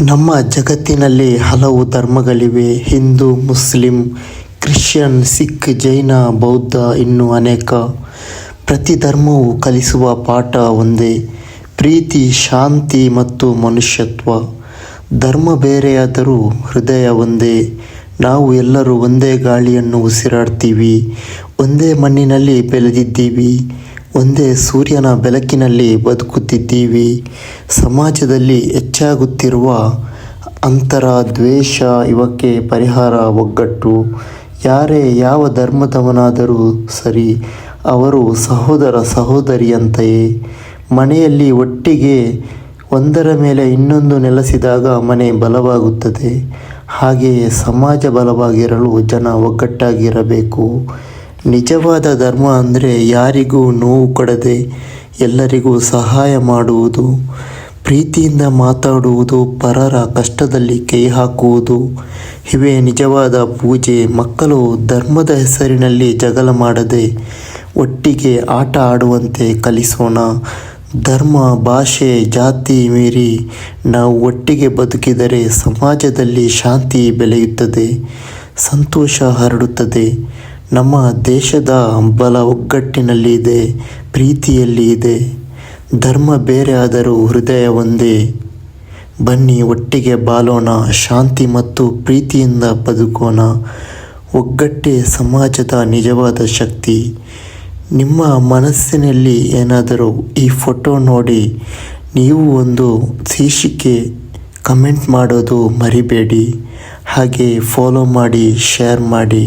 ನಮ್ಮ ಜಗತ್ತಿನಲ್ಲಿ ಹಲವು ಧರ್ಮಗಳಿವೆ. ಹಿಂದೂ, ಮುಸ್ಲಿಂ, ಕ್ರಿಶ್ಚಿಯನ್, ಸಿಖ್, ಜೈನ, ಬೌದ್ಧ ಇನ್ನೂ ಅನೇಕ. ಪ್ರತಿ ಧರ್ಮವು ಕಲಿಸುವ ಪಾಠ ಒಂದೇ. ಪ್ರೀತಿ, ಶಾಂತಿ ಮತ್ತು ಮನುಷ್ಯತ್ವ. ಧರ್ಮ ಬೇರೆಯಾದರೂ ಹೃದಯ ಒಂದೇ. ನಾವು ಎಲ್ಲರೂ ಒಂದೇ ಗಾಳಿಯನ್ನು ಉಸಿರಾಡ್ತೀವಿ. ಒಂದೇ ಮಣ್ಣಿನಲ್ಲಿ ಬೆಳೆದಿದ್ದೀವಿ. ಒಂದೇ ಸೂರ್ಯನ ಬೆಳಕಿನಲ್ಲಿ ಬದುಕುತ್ತಿದ್ದೀವಿ. ಸಮಾಜದಲ್ಲಿ ಹೆಚ್ಚಾಗುತ್ತಿರುವ ಅಂತರ, ದ್ವೇಷ ಇವಕ್ಕೆ ಪರಿಹಾರ ಒಗ್ಗಟ್ಟು. ಯಾರೇ ಯಾವ ಧರ್ಮದವನಾದರೂ ಸರಿ, ಅವರು ಸಹೋದರ ಸಹೋದರಿಯಂತೆಯೇ. ಮನೆಯಲ್ಲಿ ಒಟ್ಟಿಗೆ ಒಂದರ ಮೇಲೆ ಇನ್ನೊಂದು ನೆಲೆಸಿದಾಗ ಮನೆ ಬಲವಾಗುತ್ತದೆ. ಹಾಗೆಯೇ ಸಮಾಜ ಬಲವಾಗಿರಲು ಜನ ಒಗ್ಗಟ್ಟಾಗಿರಬೇಕು. ನಿಜವಾದ ಧರ್ಮ ಅಂದರೆ ಯಾರಿಗೂ ನೋವು ಕೊಡದೆ ಎಲ್ಲರಿಗೂ ಸಹಾಯ ಮಾಡುವುದು, ಪ್ರೀತಿಯಿಂದ ಮಾತಾಡುವುದು, ಪರರ ಕಷ್ಟದಲ್ಲಿ ಕೈ ಹಾಕುವುದು. ಇವೇ ನಿಜವಾದ ಪೂಜೆ. ಮಕ್ಕಳು ಧರ್ಮದ ಹೆಸರಿನಲ್ಲಿ ಜಗಳ ಮಾಡದೆ ಒಟ್ಟಿಗೆ ಆಟ ಆಡುವಂತೆ ಕಲಿಸೋಣ. ಧರ್ಮ, ಭಾಷೆ, ಜಾತಿ ಮೀರಿ ನಾವು ಒಟ್ಟಿಗೆ ಬದುಕಿದರೆ ಸಮಾಜದಲ್ಲಿ ಶಾಂತಿ ಬೆಳೆಯುತ್ತದೆ, ಸಂತೋಷ ಹರಡುತ್ತದೆ. ನಮ್ಮ ದೇಶದ ಬಲ ಒಗ್ಗಟ್ಟಿನಲ್ಲಿ ಇದೆ, ಪ್ರೀತಿಯಲ್ಲಿ ಇದೆ. ಧರ್ಮ ಬೇರೆ ಆದರೂ ಹೃದಯ ಒಂದೇ. ಬನ್ನಿ ಒಟ್ಟಿಗೆ ಬಾಳೋಣ, ಶಾಂತಿ ಮತ್ತು ಪ್ರೀತಿಯಿಂದ ಬದುಕೋಣ. ಒಗ್ಗಟ್ಟೇ ಸಮಾಜದ ನಿಜವಾದ ಶಕ್ತಿ. ನಿಮ್ಮ ಮನಸ್ಸಿನಲ್ಲಿ ಏನಾದರೂ ಈ ಫೋಟೋ ನೋಡಿ, ನೀವು ಒಂದು ಶೀರ್ಷಿಕೆ ಕಮೆಂಟ್ ಮಾಡೋದು ಮರಿಬೇಡಿ. ಹಾಗೆ ಫಾಲೋ ಮಾಡಿ ಶೇರ್ ಮಾಡಿ.